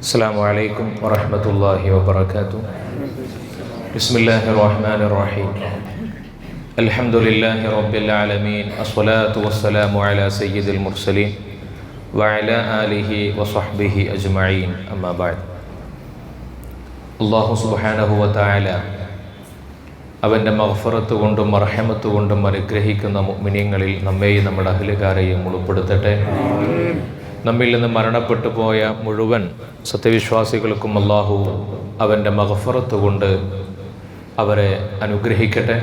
السلام عليكم ورحمة الله وبركاته بسم الله الرحمن الرحيم الحمد لله رب العالمين الصلاة والسلام على سيد المرسلين وعلى آله وصحبه أجمعين أما بعد അള്ളാഹു സുബാനഹു വതാല അവൻ്റെ മഹഫറത്ത് കൊണ്ടും മർഹമത്ത് കൊണ്ടും അനുഗ്രഹിക്കുന്ന മുഅ്മിനീങ്ങളിൽ നമ്മെയും നമ്മുടെ അഹലുകാരെയും ഉൾപ്പെടുത്തട്ടെ നമ്മിൽ നിന്ന് മരണപ്പെട്ടു പോയ മുഴുവൻ സത്യവിശ്വാസികൾക്കും അള്ളാഹു അവന്റെ മഹഫറത്ത് കൊണ്ട് അവരെ അനുഗ്രഹിക്കട്ടെ.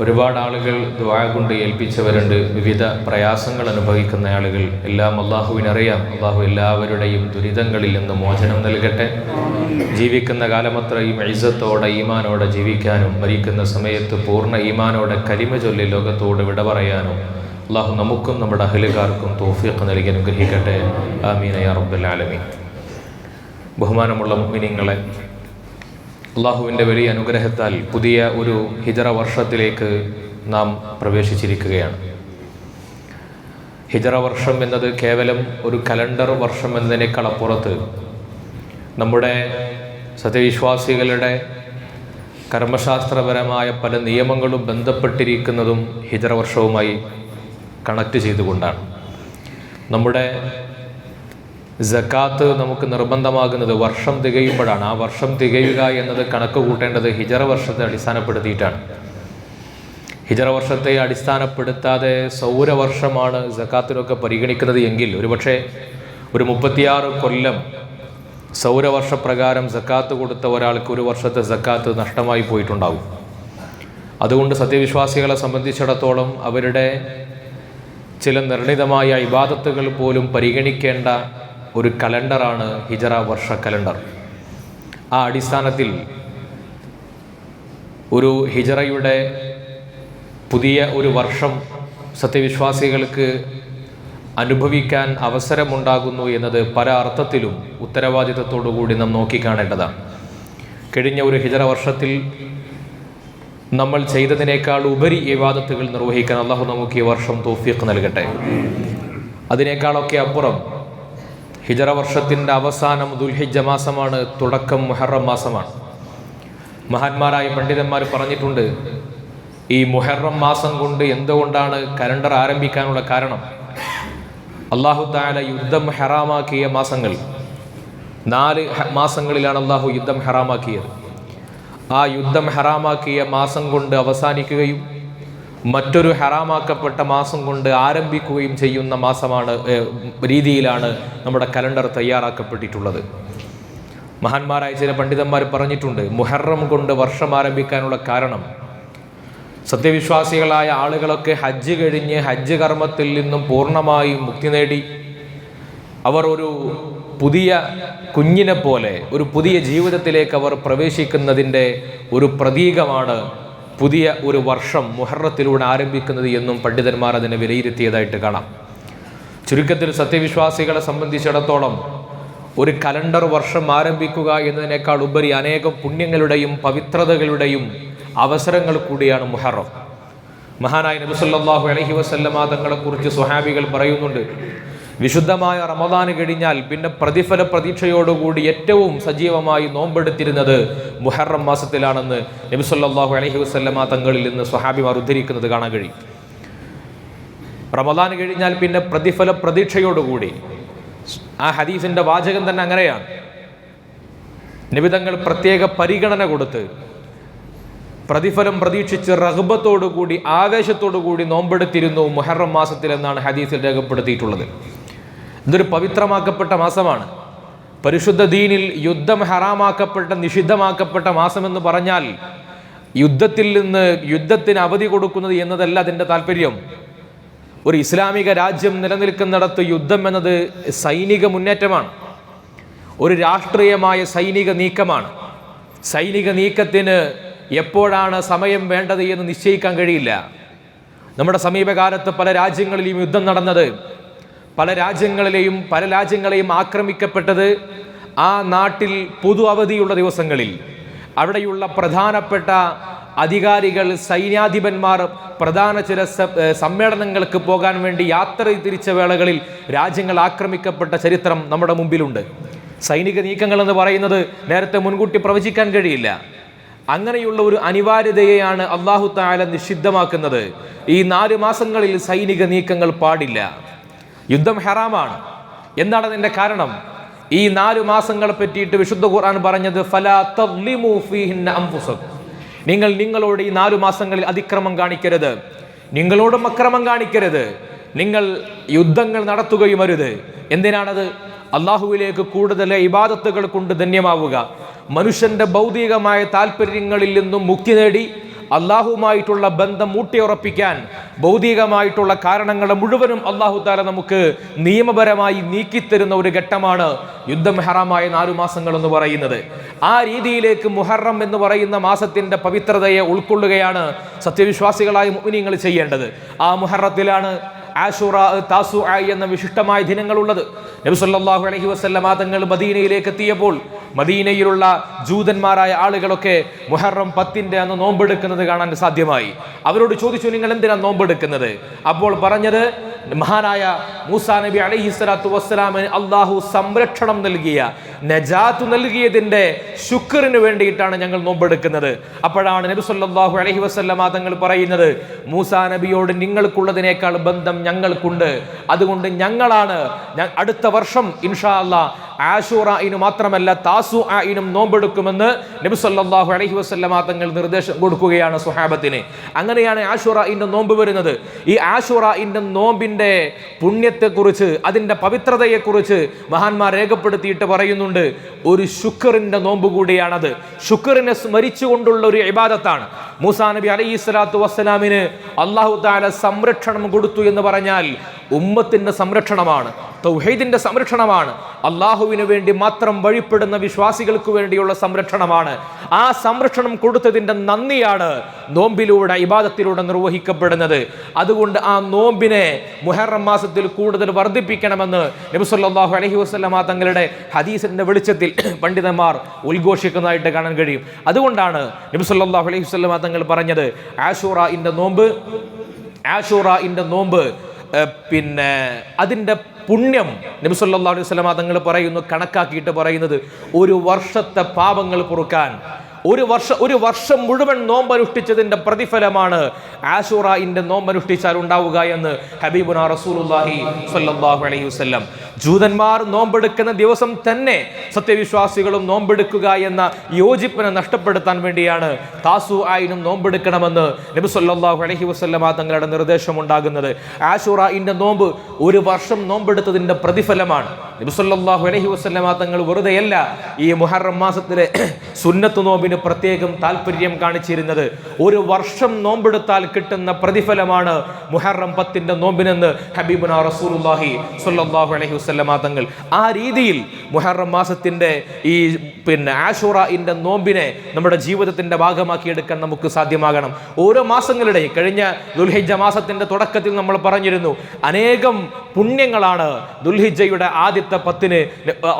ഒരുപാട് ആളുകൾ ദ്വാ കൊണ്ട് ഏൽപ്പിച്ചവരുണ്ട്. വിവിധ പ്രയാസങ്ങൾ അനുഭവിക്കുന്ന ആളുകൾ എല്ലാം അള്ളാഹുവിനറിയാം അള്ളാഹു എല്ലാവരുടെയും ദുരിതങ്ങളിൽ നിന്ന് മോചനം നൽകട്ടെ. ജീവിക്കുന്ന കാലമത്രയും എഴുസത്തോടെ ഈമാനോടെ ജീവിക്കാനും മരിക്കുന്ന സമയത്ത് പൂർണ ഈമാനോടെ കരിമ ചൊല്ലി ലോകത്തോട് വിട പറയാനും അള്ളാഹു നമുക്കും നമ്മുടെ അഹലുകാർക്കും തോഫിയൊക്കെ നൽകി അനുഗ്രഹിക്കട്ടെ. ആമീന യാ റബ്ബൽ ആലമീൻ. ബഹുമാനമുള്ള മുഅ്മിനീങ്ങളെ അള്ളാഹുവിന്റെ വലിയ അനുഗ്രഹത്താൽ പുതിയ ഒരു ഹിജറ വർഷത്തിലേക്ക് നാം പ്രവേശിച്ചിരിക്കുകയാണ്. ഹിജറ വർഷം എന്നത് കേവലം ഒരു കലണ്ടർ വർഷം എന്നതിനേക്കാൾ അപ്പുറത്ത് നമ്മുടെ സത്യവിശ്വാസികളുടെ കർമ്മശാസ്ത്രപരമായ പല നിയമങ്ങളും ബന്ധപ്പെട്ടിരിക്കുന്നതും ഹിജറ വർഷവുമായി കണക്ട് ചെയ്തുകൊണ്ടാണ്. നമ്മുടെ ജക്കാത്ത് നമുക്ക് നിർബന്ധമാകുന്നത് വർഷം തികയുമ്പോഴാണ്. ആ വർഷം തികയുക എന്നത് കണക്ക് കൂട്ടേണ്ടത് ഹിജറ വർഷത്തെ അടിസ്ഥാനപ്പെടുത്തിയിട്ടാണ്. ഹിജറ വർഷത്തെ അടിസ്ഥാനപ്പെടുത്താതെ സൗരവർഷമാണ് ജക്കാത്തിനൊക്കെ പരിഗണിക്കുന്നത് എങ്കിൽ ഒരുപക്ഷെ ഒരു മുപ്പത്തിയാറ് കൊല്ലം സൗരവർഷപ്രകാരം ജക്കാത്ത് കൊടുത്ത ഒരാൾക്ക് ഒരു വർഷത്തെ ജക്കാത്ത് നഷ്ടമായി പോയിട്ടുണ്ടാവും. അതുകൊണ്ട് സത്യവിശ്വാസികളെ സംബന്ധിച്ചിടത്തോളം അവരുടെ ചില നിർണിതമായ ഇബാദത്തുകൾ പോലും പരിഗണിക്കേണ്ട ഒരു കലണ്ടറാണ് ഹിജറ വർഷ കലണ്ടർ. ആ അടിസ്ഥാനത്തിൽ ഒരു ഹിജറയുടെ പുതിയ ഒരു വർഷം സത്യവിശ്വാസികൾക്ക് അനുഭവിക്കാൻ അവസരമുണ്ടാകുന്നു എന്നത് പല അർത്ഥത്തിലും ഉത്തരവാദിത്തത്തോടുകൂടി നാം നോക്കിക്കാണേണ്ടതാണ്. കഴിഞ്ഞ ഒരു ഹിജറ വർഷത്തിൽ നമ്മൾ ചെയ്തതിനേക്കാൾ ഉപരി വിവാദത്തുകൾ നിർവഹിക്കാൻ അള്ളാഹു നമുക്ക് ഈ വർഷം തോഫിയൊക്കെ നൽകട്ടെ. അതിനേക്കാളൊക്കെ അപ്പുറം ഹിജറ വർഷത്തിന്റെ അവസാനം ദുൽഹിജ മാസമാണ് തുടക്കം മുഹറം മാസമാണ്. മഹാന്മാരായ പണ്ഡിതന്മാർ പറഞ്ഞിട്ടുണ്ട് ഈ മുഹറം മാസം കൊണ്ട് എന്തുകൊണ്ടാണ് കലണ്ടർ ആരംഭിക്കാനുള്ള കാരണം? അള്ളാഹു താല യുദ്ധം ഹറാമാക്കിയ മാസങ്ങൾ നാല് മാസങ്ങളിലാണ് അള്ളാഹു യുദ്ധം ഹറാമാക്കിയത്. ആ യുദ്ധം ഹറാമാക്കിയ മാസം കൊണ്ട് അവസാനിക്കുകയും മറ്റൊരു ഹറാമാക്കപ്പെട്ട മാസം കൊണ്ട് ആരംഭിക്കുകയും ചെയ്യുന്ന മാസമാണ് രീതിയിലാണ് നമ്മുടെ കലണ്ടർ തയ്യാറാക്കപ്പെട്ടിട്ടുള്ളത്. മഹാന്മാരായ ചില പണ്ഡിതന്മാർ പറഞ്ഞിട്ടുണ്ട് മുഹറം കൊണ്ട് വർഷം ആരംഭിക്കാനുള്ള കാരണം. സത്യവിശ്വാസികളായ ആളുകളൊക്കെ ഹജ്ജ് കഴിഞ്ഞ് ഹജ്ജ് കർമ്മത്തിൽ നിന്നും പൂർണമായും മുക്തി നേടി. അവർ ഒരു പുതിയ കുഞ്ഞിനെ പോലെ ഒരു പുതിയ ജീവിതത്തിലേക്ക് അവർ പ്രവേശിക്കുന്നതിന്റെ ഒരു പ്രതീകമാണ് പുതിയ ഒരു വർഷം മുഹറത്തിലൂടെ ആരംഭിക്കുന്നത് എന്നും പണ്ഡിതന്മാർ അതിനെ വിലയിരുത്തിയതായിട്ട് കാണാം. ചുരുക്കത്തിൽ സത്യവിശ്വാസികളെ സംബന്ധിച്ചിടത്തോളം ഒരു കലണ്ടർ വർഷം ആരംഭിക്കുക എന്നതിനേക്കാൾ ഉപരി അനേകം പുണ്യങ്ങളുടെയും പവിത്രതകളുടെയും അവസരങ്ങൾ കൂടിയാണ് മുഹറം. മഹാനായ നബിസല്ലാഹു അലഹി വസല്ലമ തങ്ങളെക്കുറിച്ച് സുഹാബികൾ പറയുന്നുണ്ട് വിശുദ്ധമായ റമദാന് കഴിഞ്ഞാൽ പിന്നെ പ്രതിഫല പ്രതീക്ഷയോടുകൂടി ഏറ്റവും സജീവമായി നോമ്പെടുത്തിരുന്നത് മുഹറം മാസത്തിലാണെന്ന് നബിസല്ലാഹു അലഹി വസ്ല്ലമ തങ്ങളിൽ നിന്ന് സ്വഹാബിമാർ ഉദ്ധരിക്കുന്നത് കാണാൻ കഴിയും. റമദാൻ കഴിഞ്ഞാൽ പിന്നെ പ്രതിഫല പ്രതീക്ഷയോടുകൂടി. ആ ഹദീസിന്റെ വാചകം തന്നെ അങ്ങനെയാണ്. നിബിതങ്ങൾ പ്രത്യേക പരിഗണന കൊടുത്ത് പ്രതിഫലം പ്രതീക്ഷിച്ച് റഹ്ബത്തോടുകൂടി ആവേശത്തോടു കൂടി നോമ്പെടുത്തിരുന്നു മുഹറം മാസത്തിൽ എന്നാണ് ഹദീസിൽ രേഖപ്പെടുത്തിയിട്ടുള്ളത്. ഇതൊരു പവിത്രമാക്കപ്പെട്ട മാസമാണ്. പരിശുദ്ധ ദീനിൽ യുദ്ധം ഹറാമാക്കപ്പെട്ട നിഷിദ്ധമാക്കപ്പെട്ട മാസമെന്ന് പറഞ്ഞാൽ യുദ്ധത്തിൽ നിന്ന് യുദ്ധത്തിന് അവധി കൊടുക്കുന്നത് എന്നതല്ല അതിന്റെ താല്പര്യം ഒരു ഇസ്ലാമിക രാജ്യം നിലനിൽക്കുന്നിടത്ത് യുദ്ധം എന്നത് സൈനിക മുന്നേറ്റമാണ്. ഒരു രാഷ്ട്രീയമായ സൈനിക നീക്കമാണ്. സൈനിക നീക്കത്തിന് എപ്പോഴാണ് സമയം വേണ്ടത് എന്ന് നിശ്ചയിക്കാൻ കഴിയില്ല. നമ്മുടെ സമീപകാലത്ത് പല രാജ്യങ്ങളിലും യുദ്ധം നടന്നത്. പല രാജ്യങ്ങളിലെയും പല രാജ്യങ്ങളെയും ആക്രമിക്കപ്പെട്ടത് ആ നാട്ടിൽ പൊതു അവധിയുള്ള ദിവസങ്ങളിൽ. അവിടെയുള്ള പ്രധാനപ്പെട്ട അധികാരികൾ സൈന്യാധിപന്മാർ പ്രധാന ചില സമ്മേളനങ്ങൾക്ക് പോകാൻ വേണ്ടി യാത്ര തിരിച്ച വേളകളിൽ രാജ്യങ്ങൾ ആക്രമിക്കപ്പെട്ട ചരിത്രം നമ്മുടെ മുമ്പിലുണ്ട്. സൈനിക നീക്കങ്ങൾ എന്ന് പറയുന്നത് നേരത്തെ മുൻകൂട്ടി പ്രവചിക്കാൻ കഴിയില്ല. അങ്ങനെയുള്ള ഒരു അനിവാര്യതയെയാണ് അള്ളാഹു താല നിഷിദ്ധമാക്കുന്നത്. ഈ നാല് മാസങ്ങളിൽ സൈനിക നീക്കങ്ങൾ പാടില്ല. യുദ്ധം ഹെറാമാണ്. എന്താണ് അതിന്റെ കാരണം? ഈ നാല് മാസങ്ങളെ പറ്റിയിട്ട് വിശുദ്ധ ഖുർആൻ പറഞ്ഞത്. നിങ്ങൾ നിങ്ങളോട് ഈ നാലു മാസങ്ങളിൽ അതിക്രമം കാണിക്കരുത്. നിങ്ങളോടും അക്രമം കാണിക്കരുത്. നിങ്ങൾ യുദ്ധങ്ങൾ നടത്തുകയും അരുത്. എന്തിനാണത്? അള്ളാഹുവിലേക്ക് കൂടുതൽ ഇബാദത്തുകൾ കൊണ്ട് ധന്യമാവുക. മനുഷ്യന്റെ ഭൗതികമായ താല്പര്യങ്ങളിൽ നിന്നും മുക്തി നേടി അള്ളാഹുമായിട്ടുള്ള ബന്ധം ഊട്ടിയുറപ്പിക്കാൻ ഭൗതികമായിട്ടുള്ള കാരണങ്ങളെ മുഴുവനും അള്ളാഹു താല നമുക്ക് നിയമപരമായി നീക്കിത്തരുന്ന ഒരു ഘട്ടമാണ് യുദ്ധം ഹറാമായ നാലു മാസങ്ങൾ എന്ന് പറയുന്നത്. ആ രീതിയിലേക്ക് മുഹറം എന്ന് പറയുന്ന മാസത്തിന്റെ പവിത്രതയെ ഉൾക്കൊള്ളുകയാണ് സത്യവിശ്വാസികളായ മുഅ്മിനീങ്ങൾ ചെയ്യേണ്ടത്. ആ മുഹറത്തിലാണ് ആഷുറ താസു എന്ന വിശിഷ്ടമായ ദിനങ്ങളുള്ളത്. നബി സല്ലല്ലാഹു അലൈഹി വസല്ലമ തങ്ങൾ മദീനയിലേക്ക് എത്തിയപ്പോൾ മദീനയിലുള്ള ജൂതന്മാരായ ആളുകളൊക്കെ മുഹറം പത്തിന്റെ അന്ന് നോമ്പെടുക്കുന്നത് കാണാൻ സാധ്യമായി. അവരോട് ചോദിച്ചു നിങ്ങൾ എന്തിനാണ് നോമ്പെടുക്കുന്നത്? അപ്പോൾ പറഞ്ഞത് മഹാനായ മൂസാ നബി അലൈഹി സ്വലാത്തു വസ്സലാമിന് അള്ളാഹു സംരക്ഷണം നൽകിയ നജാത്ത് നൽകിയതിന്റെ ശുക്റിന് വേണ്ടിയിട്ടാണ് ഞങ്ങൾ നോമ്പെടുക്കുന്നത്. അപ്പോഴാണ് നബി സല്ലല്ലാഹു അലൈഹി വസല്ലമ തങ്ങൾ പറയുന്നത് മൂസാ നബിയോട് നിങ്ങൾക്കുള്ളതിനേക്കാൾ ബന്ധം ഞങ്ങൾക്കുണ്ട്. അതുകൊണ്ട് ഞങ്ങളാണ് അടുത്ത വർഷം ഇൻഷാ അല്ലാ ആഷൂറയിന് മാത്രമല്ല താസു ആയിനും നോമ്പെടുക്കുമെന്ന് നബി സല്ലാഹു അലഹി വസല്ലമ തങ്ങൾ നിർദ്ദേശം കൊടുക്കുകയാണ് സുഹാബത്തിന് അങ്ങനെയാണ് ആഷൂറയിന്റെ നോമ്പ് വരുന്നത്. ഈ ആഷൂറയിന്റെ നോമ്പിന്റെ പുണ്യത്തെക്കുറിച്ച് അതിന്റെ പവിത്രതയെക്കുറിച്ച് മഹാന്മാർ രേഖപ്പെടുത്തിയിട്ട് പറയുന്നുണ്ട്. ഒരു ശുക്കറിന്റെ നോമ്പ് കൂടിയാണത്. ശുക്റിനെ സ്മരിച്ചുകൊണ്ടുള്ള ഒരു ഇബാദത്താണ്. മൂസാ നബി അലൈഹി സ്വലാത്തു വസ്സലാമിന് അള്ളാഹു താല സംരക്ഷണം കൊടുത്തു എന്ന് പറഞ്ഞാൽ ഉമ്മത്തിന്റെ സംരക്ഷണമാണ് തൗഹീദിന്റെ സംരക്ഷണമാണ് അള്ളാഹുവിന് വേണ്ടി മാത്രം വഴിപ്പെടുന്ന വിശ്വാസികൾക്ക് വേണ്ടിയുള്ള സംരക്ഷണമാണ്. ആ സംരക്ഷണം കൊടുത്തതിന്റെ നന്ദിയാണ് നോമ്പിലൂടെ ഇബാദത്തിലൂടെ നിർവഹിക്കപ്പെടുന്നത്. അതുകൊണ്ട് ആ നോമ്പിനെ മുഹറം മാസത്തിൽ കൂടുതൽ വർദ്ധിപ്പിക്കണമെന്ന് നബി അലഹി വസല്ലമ തങ്ങളുടെ ഹദീസിന്റെ വെളിച്ചത്തിൽ പണ്ഡിതന്മാർ ഉദ്ഘോഷിക്കുന്നതായിട്ട് കാണാൻ കഴിയും. അതുകൊണ്ടാണ് നബി അലഹി വസല്ലമ തങ്ങൾ പറഞ്ഞത് ആഷൂറ ഇന്റെ നോമ്പ് ആഷൂറ ഇന്റെ നോമ്പ് പിന്നെ അതിന്റെ പുണ്യം നബി സല്ലല്ലാഹു അലൈഹി വസല്ലമ തങ്ങൾ പറയുന്നു കണക്കാക്കിയിട്ട് പറയുന്നത് ഒരു വർഷത്തെ പാപങ്ങൾ പൊറുക്കാൻ ഒരു വർഷം ഒരു വർഷം മുഴുവൻ നോമ്പനുഷ്ഠിച്ചതിന്റെ പ്രതിഫലമാണ് ആഷുറയിന്റെ നോമ്പനുഷ്ഠിച്ചാൽ ഉണ്ടാവുക എന്ന് ഹബീബുന റസൂലുല്ലാഹി സ്വല്ലല്ലാഹു അലൈഹി വസല്ലം. ജൂതന്മാർ നോമ്പെടുക്കുന്ന ദിവസം തന്നെ സത്യവിശ്വാസികളും നോമ്പെടുക്കുക എന്ന യോജിപ്പിനെ നഷ്ടപ്പെടുത്താൻ വേണ്ടിയാണ് താസു ആയിനും നോമ്പെടുക്കണമെന്ന് നബി സല്ലാഹു അലഹി വസല്ലമ തങ്ങളുടെ നിർദ്ദേശം ഉണ്ടാകുന്നത് ആഷുറയിന്റെ നോമ്പ് ഒരു വർഷം നോമ്പെടുത്തതിന്റെ പ്രതിഫലമാണ്. നബി സല്ലാഹു അലൈഹി വസ്ലമ തങ്ങൾ വെറുതെയല്ല ഈ മുഹറം മാസത്തിലെ സുന്നത്ത് നോമ്പിന് പ്രത്യേകം താല്പര്യം കാണിച്ചിരുന്നത്. ഒരു വർഷം നോമ്പെടുത്താൽ കിട്ടുന്ന പ്രതിഫലമാണ് മുഹറം പത്തിന്റെ നോമ്പിനെന്ന് ഹബീബുന റസൂലുല്ലാഹി സ്വല്ലല്ലാഹു അലൈഹി വസല്ലമ തങ്ങൾ. ആ രീതിയിൽ മുഹറം മാസത്തിന്റെ ഈ പിന്നെ ആഷുറയിന്റെ നോമ്പിനെ നമ്മുടെ ജീവിതത്തിന്റെ ഭാഗമാക്കി എടുക്കാൻ നമുക്ക് സാധ്യമാകണം. ഓരോ മാസങ്ങളുടെയും കഴിഞ്ഞ ദുൽഹിജ മാസത്തിന്റെ തുടക്കത്തിൽ നമ്മൾ പറഞ്ഞിരുന്നു. അനേകം പുണ്യങ്ങളാണ് ദുൽഹിജയുടെ ആദ്യത്തെ പത്തിന്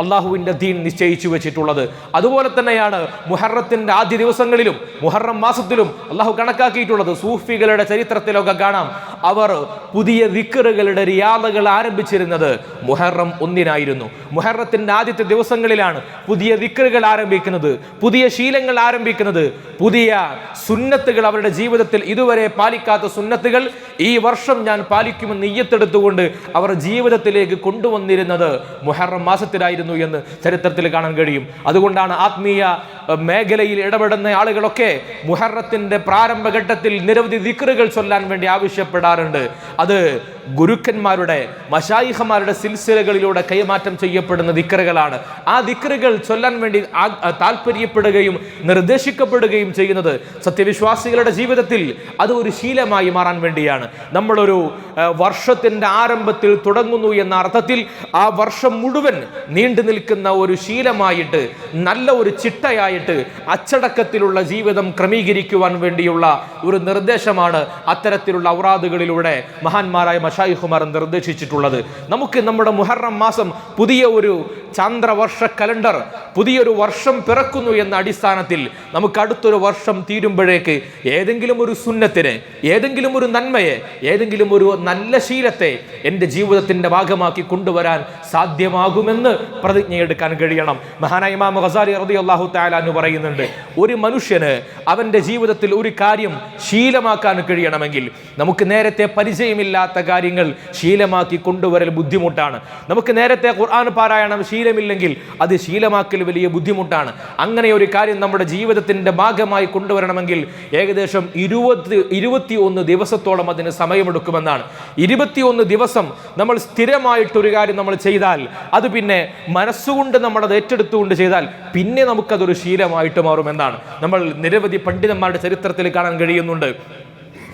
അള്ളാഹുവിന്റെ ദീൻ നിശ്ചയിച്ചു വെച്ചിട്ടുള്ളത്. അതുപോലെ തന്നെയാണ് മുഹറത്തിന്റെ ആദ്യ ദിവസങ്ങളിലും മുഹറം മാസത്തിലും അള്ളാഹു കണക്കാക്കിയിട്ടുള്ളത്. സൂഫികളുടെ ചരിത്രത്തിലൊക്കെ കാണാം അവർ പുതിയ വിക്കറുകളുടെ റിയാദകൾ ആരംഭിച്ചിരുന്നത് മുഹറം ഒന്നിനായിരുന്നു. മുഹറത്തിന്റെ ആദ്യത്തെ ദിവസങ്ങളിലാണ് പുതിയ വിക്കറുകൾ ആരംഭിക്കുന്നത് പുതിയ ശീലങ്ങൾ ആരംഭിക്കുന്നത്. പുതിയ സുന്നത്തുകൾ അവരുടെ ജീവിതത്തിൽ ഇതുവരെ പാലിക്കാത്ത സുന്നത്തുകൾ ഈ വർഷം ഞാൻ പാലിക്കുമെന്ന് നെയ്യത്തെടുത്തുകൊണ്ട് അവർ ജീവിതത്തിലേക്ക് കൊണ്ടുവന്നിരുന്നത് മുഹറം മാസത്തിലായിരുന്നു എന്ന് ചരിത്രത്തിൽ കാണാൻ കഴിയും. അതുകൊണ്ടാണ് ആത്മീയ മേഖലയിൽ ഇടപെടുന്ന ആളുകളൊക്കെ മുഹറത്തിന്റെ പ്രാരംഭഘട്ടത്തിൽ നിരവധി ദിക്റുകൾ ചൊല്ലാൻ വേണ്ടി ആവശ്യപ്പെടാറുണ്ട്. അത് ഗുരുക്കന്മാരുടെ മഷായിഹമാരുടെ സിൽസിലകളിലൂടെ കൈമാറ്റം ചെയ്യപ്പെടുന്ന ദിക്കറുകളാണ്. ആ ദിക്കറുകൾ ചൊല്ലാൻ വേണ്ടി താല്പര്യപ്പെടുകയും നിർദ്ദേശിക്കപ്പെടുകയും ചെയ്യുന്നത് സത്യവിശ്വാസികളുടെ ജീവിതത്തിൽ അത് ഒരു ശീലമായി മാറാൻ വേണ്ടിയാണ്. നമ്മളൊരു വർഷത്തിന്റെ ആരംഭത്തിൽ തുടങ്ങുന്നു എന്ന അർത്ഥത്തിൽ ആ വർഷം മുഴുവൻ നീണ്ടു നിൽക്കുന്ന ഒരു ശീലമായിട്ട് നല്ല ഒരു ചിട്ടയായിട്ട് അച്ചടക്കത്തിലുള്ള ജീവിതം ക്രമീകരിക്കുവാൻ വേണ്ടിയുള്ള ഒരു നിർദ്ദേശമാണ് അത്തരത്തിലുള്ള ഔറാദുകളിലൂടെ മഹാന്മാരായ മഷായിഹുമാർ നിർദ്ദേശിച്ചിട്ടുള്ളത്. നമുക്ക് നമ്മുടെ മുഹറം മാസം പുതിയ ഒരു ചാന്ദ്രവർഷ കലണ്ടർ പുതിയൊരു വർഷം പിറക്കുന്നു എന്ന അടിസ്ഥാനത്തിൽ നമുക്ക് അടുത്തൊരു വർഷം തീരുമ്പോഴേക്ക് ഏതെങ്കിലും ഒരു സുന്നത്തിന് ഏതെങ്കിലും ഒരു നന്മയെ ഏതെങ്കിലും ഒരു നല്ല ശീലത്തെ എന്റെ ജീവിതത്തിന്റെ ഭാഗമാക്കി കൊണ്ടുവരാൻ സാധ്യമാകുമെന്ന് പ്രതിജ്ഞയെടുക്കാൻ കഴിയണം. മഹാനായ ഇമാം ഖസാലി റതി അള്ളാഹു താലാന്ന് പറയുന്നുണ്ട് ഒരു മനുഷ്യന് അവന്റെ ജീവിതത്തിൽ ഒരു കാര്യം ശീലമാക്കാൻ കഴിയണമെങ്കിൽ നമുക്ക് നേരത്തെ പരിചയമില്ലാത്ത കാര്യങ്ങൾ ശീലമാക്കി കൊണ്ടുവരൽ ബുദ്ധിമുട്ടാണ്. നമുക്ക് നേരത്തെ ഖുർആൻ പാരായണം ശീലമില്ലെങ്കിൽ അത് ശീലമാക്കൽ വലിയ ബുദ്ധിമുട്ടാണ്. അങ്ങനെ ഒരു കാര്യം നമ്മുടെ ജീവിതത്തിന്റെ ഭാഗമായി കൊണ്ടുവരണമെങ്കിൽ ഏകദേശം ഇരുപത്തി ഇരുപത്തി ഒന്ന് ദിവസത്തോളം അതിന് സമയമെടുക്കുമെന്നാണ്. ഇരുപത്തിയൊന്ന് ദിവസം നമ്മൾ സ്ഥിരമായിട്ടൊരു കാര്യം നമ്മൾ ചെയ്താൽ അത് പിന്നെ മനസ്സുകൊണ്ട് നമ്മളത് ഏറ്റെടുത്തുകൊണ്ട് ചെയ്താൽ പിന്നെ നമുക്കതൊരു ശീലമായിട്ട് മാറുമെന്നാണ്. നമ്മൾ നിരവധി പണ്ഡിതന്മാരുടെ ചരിത്രത്തിൽ കാണാൻ കഴിയുന്നുണ്ട്.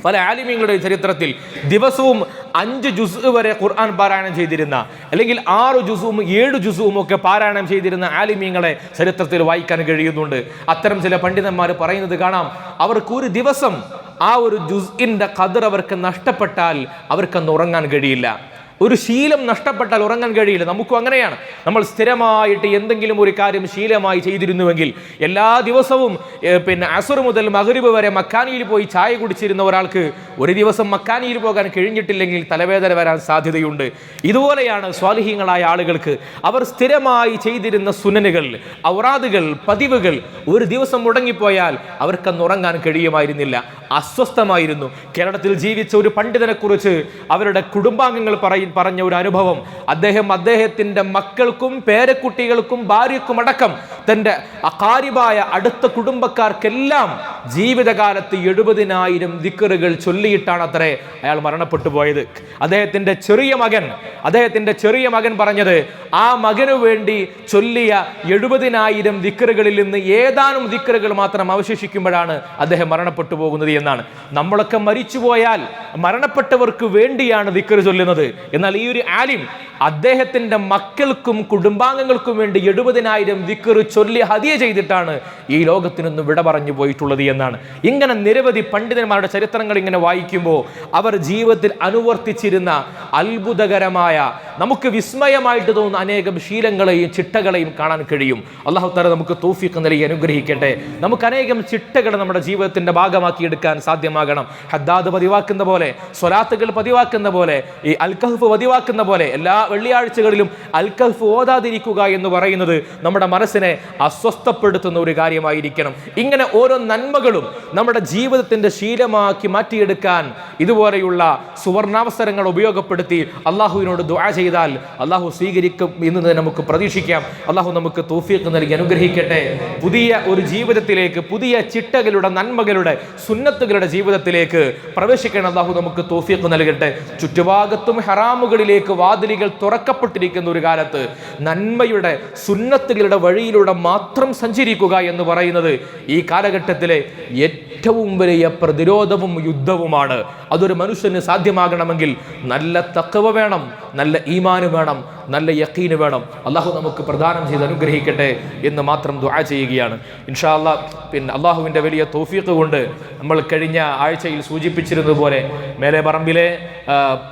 പല ആലിമ്യങ്ങളുടെ ചരിത്രത്തിൽ ദിവസവും അഞ്ച് ജുസ് വരെ ഖുർആൻ പാരായണം ചെയ്തിരുന്ന അല്ലെങ്കിൽ ആറ് ജുസുവും ഏഴ് ജുസുവും ഒക്കെ പാരായണം ചെയ്തിരുന്ന ആലിമ്യങ്ങളെ ചരിത്രത്തിൽ വായിക്കാൻ കഴിയുന്നുണ്ട്. അത്തരം ചില പണ്ഡിതന്മാർ പറയുന്നത് കാണാം അവർക്ക് ഒരു ദിവസം ആ ഒരു ജുസ്ഇന്റെ കതിർ അവർക്ക് നഷ്ടപ്പെട്ടാൽ അവർക്കന്ന് ഉറങ്ങാൻ കഴിയില്ല. ഒരു ശീലം നഷ്ടപ്പെട്ടാൽ ഉറങ്ങാൻ കഴിയില്ല. നമുക്കും അങ്ങനെയാണ്. നമ്മൾ സ്ഥിരമായിട്ട് എന്തെങ്കിലും ഒരു കാര്യം ശീലമായി ചെയ്തിരുന്നുവെങ്കിൽ എല്ലാ ദിവസവും പിന്നെ അസുർ മുതൽ മകരിബ് വരെ മക്കാനിയിൽ പോയി ചായ കുടിച്ചിരുന്ന ഒരാൾക്ക് ഒരു ദിവസം മക്കാനിയിൽ പോകാൻ കഴിഞ്ഞിട്ടില്ലെങ്കിൽ തലവേദന വരാൻ സാധ്യതയുണ്ട്. ഇതുപോലെയാണ് സ്വാലിഹീങ്ങളായ ആളുകൾക്ക്. അവർ സ്ഥിരമായി ചെയ്തിരുന്ന സുനനുകൾ ഔറാദുകൾ പതിവുകൾ ഒരു ദിവസം മുടങ്ങിപ്പോയാൽ അവർക്കന്ന് ഉറങ്ങാൻ കഴിയുമായിരുന്നില്ല. അസ്വസ്ഥമായിരുന്നു. കേരളത്തിൽ ജീവിച്ച ഒരു പണ്ഡിതനെക്കുറിച്ച് അവരുടെ കുടുംബാംഗങ്ങൾ പറഞ്ഞ ഒരു അനുഭവം. അദ്ദേഹം അദ്ദേഹത്തിന്റെ മക്കൾക്കും പേരക്കുട്ടികൾക്കും ഭാര്യക്കും അടക്കം തന്റെ അകാരിബായ അടുത്ത കുടുംബക്കാർക്കെല്ലാം ജീവിതകാലത്ത് എഴുപതിനായിരം ദിക്കറുകൾ ചൊല്ലിയിട്ടാണ് അത്രേ അയാൾ മരണപ്പെട്ടു പോയത്. അദ്ദേഹത്തിന്റെ ചെറിയ മകൻ അദ്ദേഹത്തിന്റെ ചെറിയ മകൻ പറഞ്ഞത് ആ മകനു വേണ്ടി ചൊല്ലിയ എഴുപതിനായിരം ദിക്കറുകളിൽ നിന്ന് ഏതാനും ദിക്കറുകൾ മാത്രം അവശേഷിക്കുമ്പോഴാണ് അദ്ദേഹം മരണപ്പെട്ടു പോകുന്നത് എന്നാണ്. നമ്മളൊക്കെ മരിച്ചു പോയാൽ മരണപ്പെട്ടവർക്ക് വേണ്ടിയാണ് ദിക്കറ് ചൊല്ലുന്നത് എന്നാൽ ഈ ഒരു ആലിം അദ്ദേഹത്തിന്റെ മക്കൾക്കും കുടുംബാംഗങ്ങൾക്കും വേണ്ടി എഴുപതിനായിരം വിക്കറു ചൊല്ലി ഹതിയ ചെയ്തിട്ടാണ് ഈ ലോകത്തിൽ നിന്ന് വിട പറഞ്ഞു പോയിട്ടുള്ളത് എന്നാണ്. ഇങ്ങനെ നിരവധി പണ്ഡിതന്മാരുടെ ചരിത്രങ്ങൾ ഇങ്ങനെ വായിക്കുമ്പോൾ അവർ ജീവിതത്തിൽ അനുവർത്തിച്ചിരുന്ന അത്ഭുതകരമായ നമുക്ക് വിസ്മയമായിട്ട് തോന്നുന്ന അനേകം ശീലങ്ങളെയും ചിട്ടകളെയും കാണാൻ കഴിയും. അള്ളാഹു തല നമുക്ക് തോഫിക്ക് നൽകി അനുഗ്രഹിക്കട്ടെ. നമുക്ക് അനേകം ചിട്ടകൾ നമ്മുടെ ജീവിതത്തിന്റെ ഭാഗമാക്കി എടുക്കാൻ സാധ്യമാകണം. ഹദ്ദാദ് പതിവാക്കുന്ന പോലെ സ്വലാത്തുകൾ പതിവാക്കുന്ന പോലെ ഈ അൽക്കഹഫ് പതിവാക്കുന്ന പോലെ എല്ലാ വെള്ളിയാഴ്ചകളിലും അൽക്കഹഫ് ഓതാതിരിക്കുക എന്ന് പറയുന്നത് നമ്മുടെ മനസ്സിനെ അസ്വസ്ഥപ്പെടുത്തുന്ന ഒരു കാര്യമായിരിക്കണം. ഇങ്ങനെ ഓരോ നന്മകളും നമ്മുടെ ജീവിതത്തിന്റെ ശീലമാക്കി മാറ്റിയെടുക്കാൻ ഇതുപോലെയുള്ള സുവർണാവസരങ്ങൾ ഉപയോഗപ്പെടുത്തി അള്ളാഹുവിനോട് ദുആ ചെയ്താൽ അള്ളാഹു സ്വീകരിക്കും എന്ന് നമുക്ക് പ്രതീക്ഷിക്കാം. അള്ളാഹു നമുക്ക് തോഫിയൊക്കെ നൽകി അനുഗ്രഹിക്കട്ടെ. പുതിയ ഒരു ജീവിതത്തിലേക്ക് പുതിയ ചിട്ടകളുടെ നന്മകളുടെ സുന്നത്തുകളുടെ ജീവിതത്തിലേക്ക് പ്രവേശിക്കാൻ അള്ളാഹു നമുക്ക് തോഫിയൊക്കെ നൽകട്ടെ. ചുറ്റുഭാഗത്തും ഹറാമുകളിലേക്ക് വാതിലുകൾ തുറക്കപ്പെട്ടിരിക്കുന്ന ഒരു കാലത്ത് നന്മയുടെ സുന്നത്തുകളുടെ വഴിയിലൂടെ മാത്രം സഞ്ചരിക്കുക എന്ന് പറയുന്നത് ഈ കാലഘട്ടത്തിലെ ഏറ്റവും വലിയ പ്രതിരോധവും യുദ്ധവുമാണ്. അതൊരു മനുഷ്യന് സാധ്യമാകണമെങ്കിൽ നല്ല തക്കവ വേണം നല്ല ഈമാന് വേണം നല്ല യക്കീന് വേണം. അള്ളാഹു നമുക്ക് പ്രദാനം ചെയ്ത് അനുഗ്രഹിക്കട്ടെ എന്ന് മാത്രം ദുആ ചെയ്യുകയാണ്. ഇൻഷാ അല്ലാ പിന്നെ അള്ളാഹുവിന്റെ വലിയ തോഫീക്ക് കൊണ്ട് നമ്മൾ കഴിഞ്ഞ ആഴ്ചയിൽ സൂചിപ്പിച്ചിരുന്നതുപോലെ മേലെ പറമ്പിലെ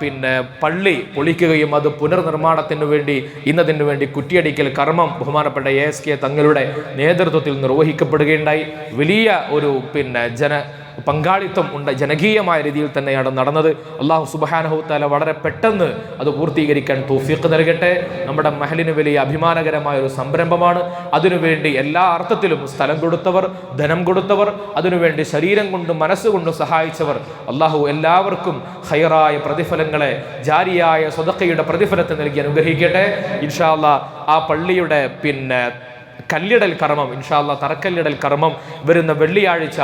പിന്നെ പള്ളി പൊളിക്കുകയും അത് പുനർനിർമ്മാണത്തിന് വേണ്ടി ഇന്നതിന് വേണ്ടി കുറ്റിയടിക്കൽ കർമ്മം ബഹുമാനപ്പെട്ട എ എസ് കെ തങ്ങളുടെ നേതൃത്വത്തിൽ നിർവഹിക്കപ്പെടുകയുണ്ടായി. വലിയ ഒരു പിന്നെ ജന പങ്കാളിത്തം ഉണ്ട് ജനകീയമായ രീതിയിൽ തന്നെയാണ് നടന്നത്. അള്ളാഹു സുബാനഹുത്താല വളരെ പെട്ടെന്ന് അത് പൂർത്തീകരിക്കാൻ തോഫീക്ക് നൽകട്ടെ. നമ്മുടെ മഹലിന് വലിയ അഭിമാനകരമായ ഒരു സംരംഭമാണ്. അതിനുവേണ്ടി എല്ലാ അർത്ഥത്തിലും സ്ഥലം കൊടുത്തവർ ധനം കൊടുത്തവർ അതിനുവേണ്ടി ശരീരം കൊണ്ടും മനസ്സുകൊണ്ടും സഹായിച്ചവർ അള്ളാഹു എല്ലാവർക്കും ഹൈറായ പ്രതിഫലങ്ങളെ ജാരിയായ സ്വതക്കയുടെ പ്രതിഫലത്തെ നൽകി അനുഗ്രഹിക്കട്ടെ. ഇൻഷാല്ല ആ പള്ളിയുടെ പിന്നെ കല്ലിടൽ കർമ്മം ഇൻഷാല്ല തറക്കല്ലിടൽ കർമ്മം വരുന്ന വെള്ളിയാഴ്ച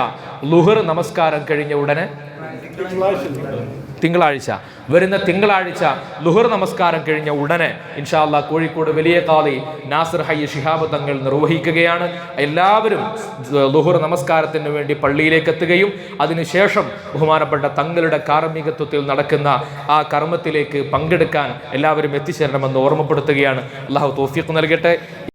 ലുഹർ നമസ്കാരം കഴിഞ്ഞ ഉടനെ തിങ്കളാഴ്ച വരുന്ന തിങ്കളാഴ്ച ലുഹർ നമസ്കാരം കഴിഞ്ഞ ഉടനെ ഇൻഷാല്ല കോഴിക്കോട് വലിയ കാളി നാസർ ഹയ്യ ഷിഹാബ് തങ്ങൾ നിർവഹിക്കുകയാണ്. എല്ലാവരും ലുഹർ നമസ്കാരത്തിന് വേണ്ടി പള്ളിയിലേക്ക് എത്തുകയും അതിനുശേഷം ബഹുമാനപ്പെട്ട തങ്ങളുടെ കാർമ്മികത്വത്തിൽ നടക്കുന്ന ആ കർമ്മത്തിലേക്ക് പങ്കെടുക്കാൻ എല്ലാവരും എത്തിച്ചേരണമെന്ന് ഓർമ്മപ്പെടുത്തുകയാണ്. അള്ളാഹു തോഫിക്ക് നൽകട്ടെ.